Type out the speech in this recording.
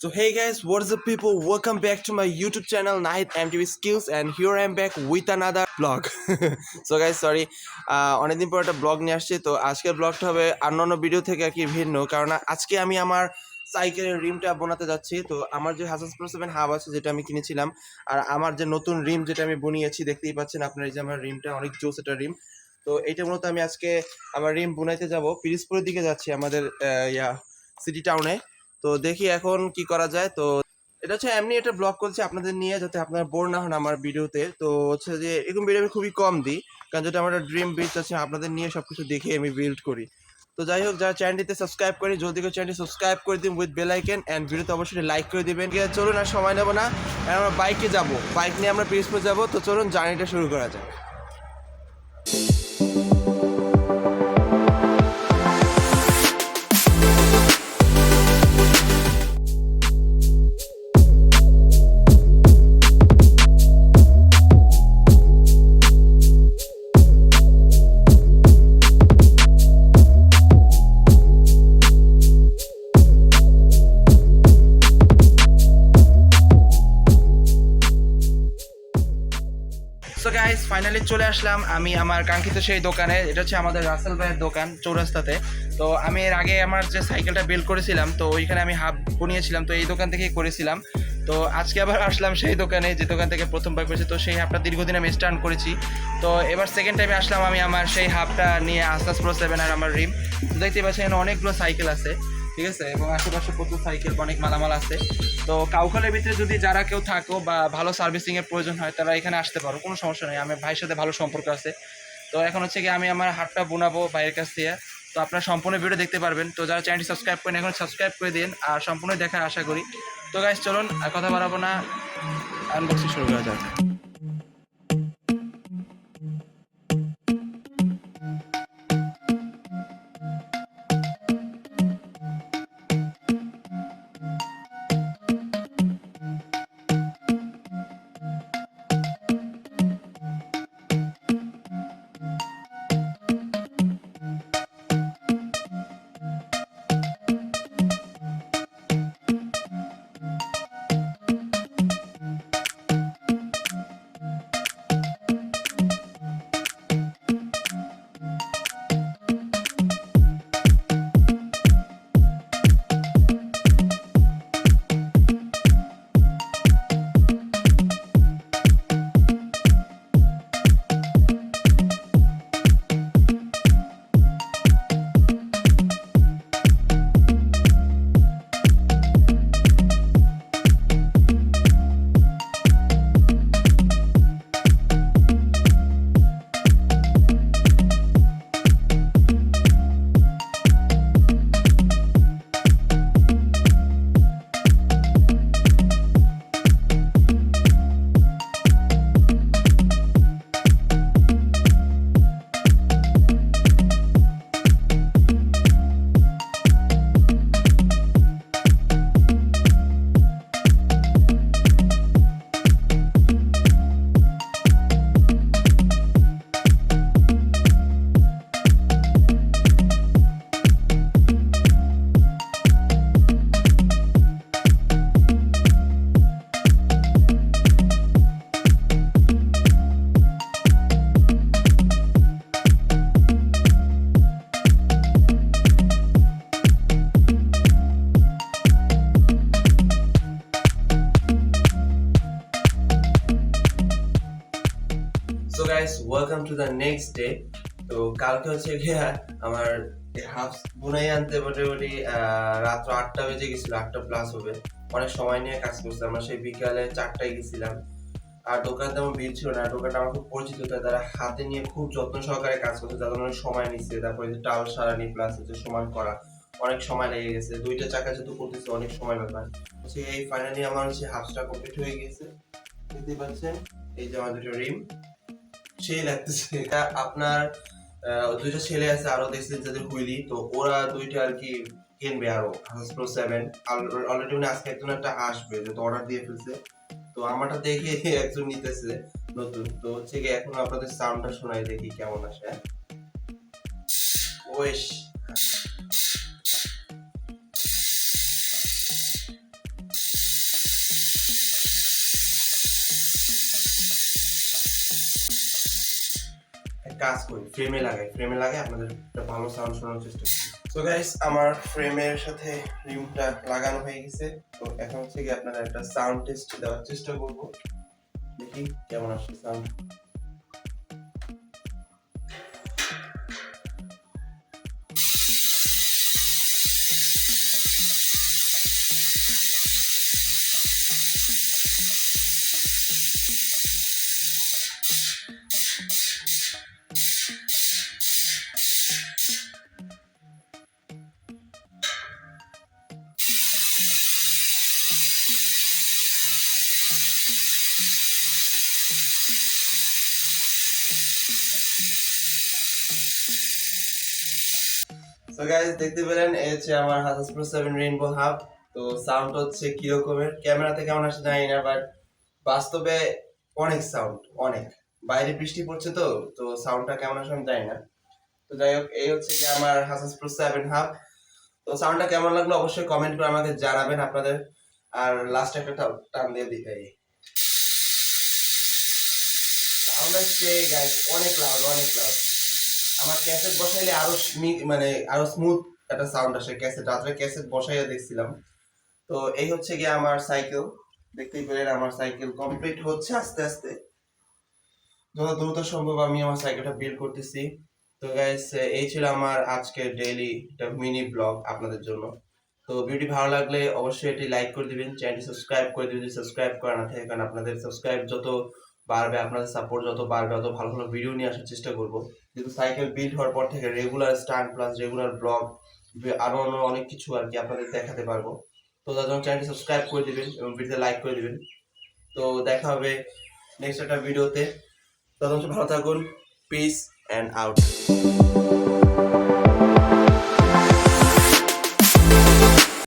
So hey guys, what's up people? Welcome back to my YouTube channel Nahid MTV Skills and here I am back with another vlog. so guys, sorry, আহ, অনেকদিন পর একটা blog নিয়ে আসছি তো আজকের ব্লগটা হবে অন্যান্য ভিডিও থেকে আর কি ভিন্ন কারণ আজকে আমি আমার সাইকেলের রিমটা বানাতে যাচ্ছি। তো আমার যে হাসান প্রো সেভেন হাব আছে যেটা আমি কিনেছিলাম আর আমার যে নতুন রিম যেটা আমি বুনিয়েছি দেখতেই পাচ্ছেন আপনার এই যে আমার রিমটা অনেক জোস একটা রিম। তো এইটা মূলত আমি আজকে আমার রিম বুনাইতে যাব। পিরিসপুরের দিকে যাচ্ছি আমাদের ইয়া সিটি টাউনে তো দেখি এখন কি করা যায়। তো এটা হচ্ছে এমনি এটা ব্লগ করছি আপনাদের নিয়ে যাতে আপনারা বোর না হন আমার ভিডিওতে। তো হচ্ছে যে এরকম ভিডিও আমি খুবই কম দিই, কারণ যেটা আমার ড্রিম বিল্ড আছে, আপনাদের নিয়ে সবকিছু দেখে আমি বিল্ড করি। তো যাই হোক, যারা চ্যানেলটিতে সাবস্ক্রাইব করি জলদি করে চ্যানেলটি সাবস্ক্রাইব করে দিন উইথ বেল আইকেন অ্যান্ড ভিডিওতে অবশ্যই লাইক করে দিবেন। চলুন আর সময় নেব না আমরা বাইকে যাব। বাইক নিয়ে আমরা পিরিসপুর যাব, তো চলুন জার্নিটা শুরু করা যাক। ফাইনালি চলে আসলাম। আমি আমার কাঙ্ক্ষিত সেই দোকানে, এটা হচ্ছে আমাদের রাসেল ভাইয়ের দোকান চৌরাস্তাতে। তো আমি এর আগে আমার যে সাইকেলটা বিল্ড করেছিলাম, তো ওইখানে আমি হাফ বনিয়েছিলাম, তো এই দোকান থেকেই করেছিলাম। তো আজকে আবার আসলাম সেই দোকানে, যে দোকান থেকে প্রথমবার করেছি, তো সেই হাফটা দীর্ঘদিন আমি স্টার্ন করেছি। তো এবার সেকেন্ড টাইমে আসলাম আমি আমার সেই হাফটা নিয়ে আস্তাস প্রো সেভেন আর আমার রিম। দেখতে পাচ্ছি এখানে অনেকগুলো সাইকেল আছে। ঠিক আছে? এবং আশেপাশে প্রচুর সাইকেল, অনেক মালামাল আছে। তো কাউখালের ভিতরে যদি যারা কেউ থাকো বা ভালো সার্ভিসিং এর প্রয়োজন হয়, তারা এখানে আসতে পারো, কোনো সমস্যা নেই। আমার ভাইয়ের সাথে ভালো সম্পর্ক আছে। তো এখন হচ্ছে কি আমি আমার হাতটা বোনাবো ভাইয়ের কাছ থেকে। তো আপনারা সম্পূর্ণ ভিডিও দেখতে পারবেন। তো যারা চ্যানেলটি সাবস্ক্রাইব করেন, এখন সাবস্ক্রাইব করে দিন আর সম্পূর্ণ দেখার আশা করি। তো গাইজ চলুন কথা বাড়াবো না। আনবক্সিং শুরু করা যাক। So guys welcome to the next day তো কালকে হচ্ছে গিয়া আমার হাফ বুনাই আনতে মোটামুটি রাত্র আটটা বেজে গেছিল, আটটা প্লাস হবে। অনেক সময় নিয়ে কাজ করছি আমরা সেই বিকালে চারটায় গেছিলাম। আর দোকান তেমন ভিড় ছিল না দোকানটা আমার খুব পরিচিত তারা হাতে নিয়ে খুব যত্ন সহকারে কাজ করছে তাদের অনেক সময় নিচ্ছে। তারপরে টাল সারানি প্লাস হচ্ছে সমান করা, অনেক সময় লেগে গেছে। দুইটা চাকা যেহেতু করতেছে, অনেক সময় ব্যাপার। হচ্ছে এই ফাইনালি আমার হচ্ছে হাফটা কমপ্লিট হয়ে গেছে। দেখতে পাচ্ছেন, এই যে আমার দুটো রিম সেই লাগতেছে। এটা আপনার দুইটা ছেলে আছে, আরও দেখছি যাদের হুইলি। তো ওরা দুইটা আর কি কিনবে আরও হাস প্রো সেভেন অলরেডি মানে আজকে একজন একটা আসবে, যেহেতু অর্ডার দিয়ে ফেলছে। তো আমারটা দেখে একজন নিতেছে নতুন। তো হচ্ছে কি এখন আপনাদের সাউন্ডটা শোনাই দেখি কেমন আসে? ওয়েশ কাজ করি ফ্রেমে লাগাই। ফ্রেমে লাগাই আপনাদের একটা ভালো সাউন্ড শোনানোর চেষ্টা করি। সো গাইস আমার ফ্রেমের সাথে রিমটা লাগানো হয়ে গেছে। তো এখন থেকে আপনারা একটা সাউন্ড টেস্ট দেওয়ার চেষ্টা করব। দেখি কেমন আসছে সাউন্ড সো গাইস দেখতে পেলেন, এই হচ্ছে আমার হাসাস প্রো সেভেন রেইনবো হাব তো সাউন্ড হচ্ছে কিরকমের? ক্যামেরাতে কেমন আসে জানি না বাট বাস্তবে অনেক সাউন্ড অনেক। বাইরে বৃষ্টি পড়ছে তো তো সাউন্ডটা কেমন আসে আমি জানি না। তো যাই হোক, এই হচ্ছে কি আমার হাসাস প্রো সেভেন হাব তো সাউন্ডটা কেমন লাগল অবশ্যই কমেন্ট করে আমাকে জানাবেন আপনাদের। আর লাস্ট একটা টান দিয়ে দিতে সাউন্ড আসছে গাইস অনেক লাউড অনেক লাউড আমার ক্যাসেট বসাইলে আরও মানে আরও স্মুথ একটা সাউন্ড আসে ক্যাসেট রাত্রে ক্যাসেট বসাইয়া দেখছিলাম। তো এই হচ্ছে গিয়ে আমার সাইকেল দেখতেই পেলেন আমার সাইকেল কমপ্লিট হচ্ছে আস্তে আস্তে। যত দ্রুত সম্ভব আমি আমার সাইকেলটা বিল্ড করতেছি। তো গাইস এই ছিল আমার আজকে ডেইলি মিনি ব্লগ আপনাদের জন্য। তো ভিডিওটি ভালো লাগলে অবশ্যই এটি লাইক করে দিবেন চ্যানেলটি সাবস্ক্রাইব করে দিবেন সাবস্ক্রাইব করা না থাকে, কারণ আপনাদের সাবস্ক্রাইব যত বাড়বে, আপনাদের সাপোর্ট যত বাড়বে, তত ভালো ভালো ভিডিও নিয়ে আসার চেষ্টা করব। যেহেতু সাইকেল বিল্ড হওয়ার পর থেকে regular stunt plus regular vlog আরও অন্য অনেক কিছু আর কি আপনাদের দেখাতে পারব। তো তার জন্য চ্যানেলটি সাবস্ক্রাইব করে দিবেন এবং ভিডিওতে লাইক করে দিবেন। তো দেখা হবে নেক্সট একটা ভিডিওতে তখন ভালো থাকুন পিস অ্যান্ড আউট